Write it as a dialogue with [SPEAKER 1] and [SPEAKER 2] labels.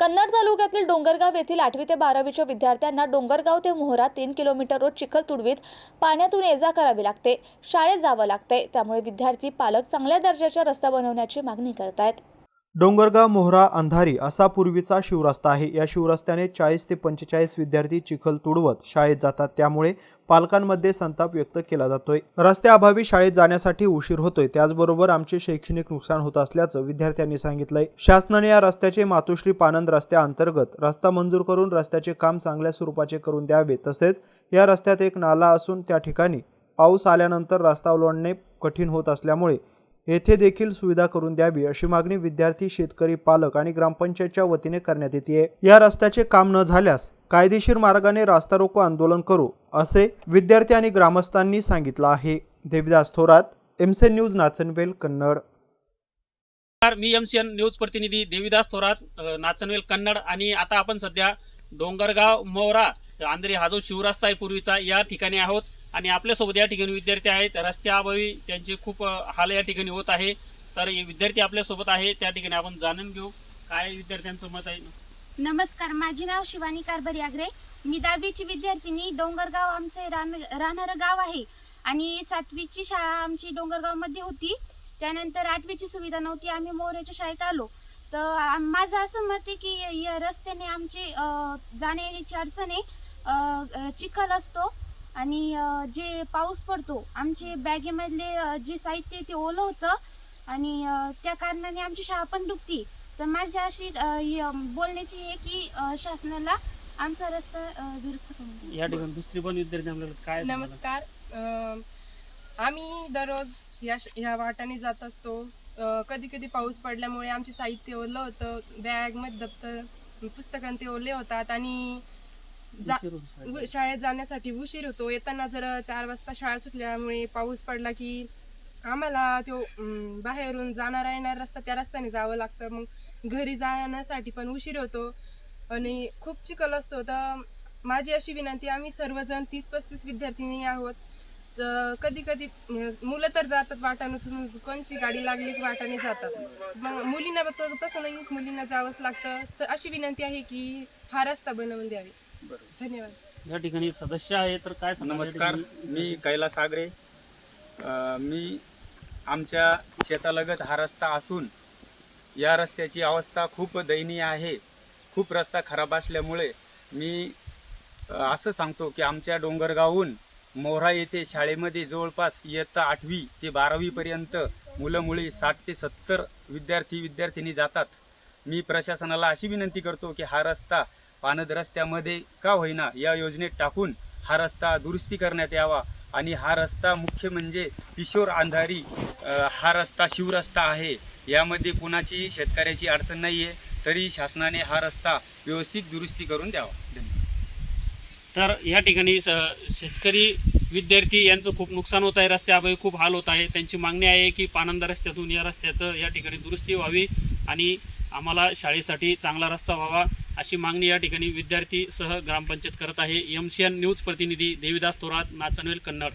[SPEAKER 1] कन्नड तालुक्यातील डोंगरगाव येथील आठवी ते बारावीच्या विद्यार्थ्यांना डोंगरगाव ते मोहरा तीन किलोमीटर रोज चिखल तुडवीत पाण्यातून ये जा करावी लागते. शाळेत जावं लागते. त्यामुळे विद्यार्थी पालक चांगल्या दर्जाचा रस्ता बनवण्याची मागणी करतायत.
[SPEAKER 2] डोंगरगाव मोहरा अंधारी असा पूर्वीचा शिवरस्ता आहे. या शिवरस्त्याने चाळीस ते पंचेचाळीस विद्यार्थी चिखल तुडवत शाळेत जातात. त्यामुळे पालकांमध्ये संताप व्यक्त केला जातोय. रस्त्याअभावी शाळेत जाण्यासाठी उशीर होतोय. त्याचबरोबर आमचे शैक्षणिक नुकसान होत असल्याचं विद्यार्थ्यांनी सांगितलंय. शासनाने या रस्त्याचे मातोश्री पानंद रस्त्याअंतर्गत रस्ता मंजूर करून रस्त्याचे काम चांगल्या स्वरूपाचे करून द्यावे. तसेच या रस्त्यात एक नाला असून त्या ठिकाणी पाऊस आल्यानंतर रस्ता ओलांडणे कठीण होत असल्यामुळे येथे देखील सुविधा करून द्यावी अशी मागणी विद्यार्थी शेतकरी पालक आणि ग्रामपंचायतच्या वतीने करण्यात येते या रस्त्याचे काम न झाल्यास कायदेशीर मार्गाने रास्ता रोको आंदोलन करू असे विद्यार्थी आणि ग्रामस्थांनी सांगितलं आहे. Devidas Thorat MCN news Nachanvel Kannad.
[SPEAKER 3] मी एम सी एन न्यूज प्रतिनिधी देविदास थोरात नाचनवेल कन्नड आणि आता आपण सध्या डोंगरगाव मोरा आंध्री हा जो शिवरास्ता आहे पूर्वीचा या ठिकाणी आहोत. आणि आपल्यासोबत या ठिकाणी विद्यार्थी आहेत. रस्त्याअभावी त्यांचे खूप हाल या ठिकाणी होत आहे. तर विद्यार्थी आपल्यासोबत आहे. त्या ठिकाणी आपण जाणून घेऊ. काय विद्यार्थ्यांचं मत आहे?
[SPEAKER 4] नमस्कार. माझे नाव शिवानी कारभारी आग्रे. मी दहावीची विद्यार्थिनी. डोंगरगाव आमचे रान राहणारं गाव आहे. आणि सातवीची शाळा आमची डोंगरगावमध्ये होती. त्यानंतर आठवीची सुविधा नव्हती. आम्ही मोऱ्याच्या शाळेत आलो. तर आम- माझं असं मत आहे की या रस्त्याने आमची जाण्याची अडचण आहे. चिखल असतो. आणि जे पाऊस पडतो आमचे बॅगेमधले जे साहित्य आहे ते ओलं होतं आणि त्या कारणाने आमची शाळा पण डुबती तर माझी अशी बोलण्याची आहे की शासनाला आमचा रस्ता दुरुस्त करून द्या.
[SPEAKER 3] या ठिकाणी दुसरी पण विद्यार्थी आपल्याला काय
[SPEAKER 5] नमस्कार. आम्ही दररोज या श- या वाटाने जात असतो. कधी कधी पाऊस पडल्यामुळे आमचे साहित्य ओलं होतं. बॅगमध्ये दप्तर पुस्तकां ते ओले होतात आणि जा
[SPEAKER 3] शाळेत.
[SPEAKER 5] उ- शाळेत जाण्यासाठी उशीर होतो. येताना जर चार वाजता शाळा सुटल्यामुळे पाऊस पडला की आम्हाला तो अं, बाहेरून जाणारा येणारा रस्ता त्या रस्त्याने जावं लागतं. मग घरी जाण्यासाठी पण उशीर होतो आणि खूप चिखल असतो. तर माझी अशी विनंती आम्ही सर्वजण तीस पस्तीस विद्यार्थिनी आहोत. तर कधी कधी अं, मुलं तर जातात वाटानंच मग कोणची गाडी लागली की वाटाने जातात. मग मुलींना तसं नाही मुलींना जावंच लागतं. तर अशी विनंती आहे की हा रस्ता बनवून द्यावी. धन्यवाद.
[SPEAKER 3] या ठिकाणी सदस्य आहे तर काय
[SPEAKER 6] नमस्कार? मी कैलास आगरे. अ, मी आमच्या शेतालगत हा रस्ता असून या रस्त्याची अवस्था खूप दयनीय आहे. खूप रस्ता खराब असल्यामुळे मी अ, असं सांगतो की आमच्या डोंगरगावहून मोरा येथे शाळेमध्ये जवळपास इयत्ता आठवी ते बारावीपर्यंत मुलं मुली साठ ते सत्तर विद्यार्थी विद्यार्थिनी जातात. मी प्रशासनाला अशी विनंती करतो की हा रस्ता पानद रस्त्यामध्ये का होईना या योजनेत टाकून हा रस्ता दुरुस्ती करण्यात यावा आणि हा रस्ता मुख्य म्हणजे किशोर अंधारी हा रस्ता शिवरस्ता आहे. यामध्ये कुणाची शेतकऱ्याची अडचण नाही आहे तरी शासनाने हा रस्ता व्यवस्थित दुरुस्ती करून द्यावा. धन्यवाद.
[SPEAKER 3] तर या ठिकाणी स- शेतकरी विद्यार्थी यांचं खूप नुकसान होत आहे रस्त्याअभावी खूप हाल होत आहे. त्यांची मागणी आहे की पानंद रस्त्यातून या रस्त्याचं या ठिकाणी दुरुस्ती व्हावी आणि आम्हाला शाळेसाठी चांगला रस्ता व्हावा. अशी मागणी या ठिकाणी विद्यार्थी सह ग्रामपंचायत करत आहे. एम सी एन न्यूज प्रतिनिधी देविदास थोरात नाचनवेल कन्नड.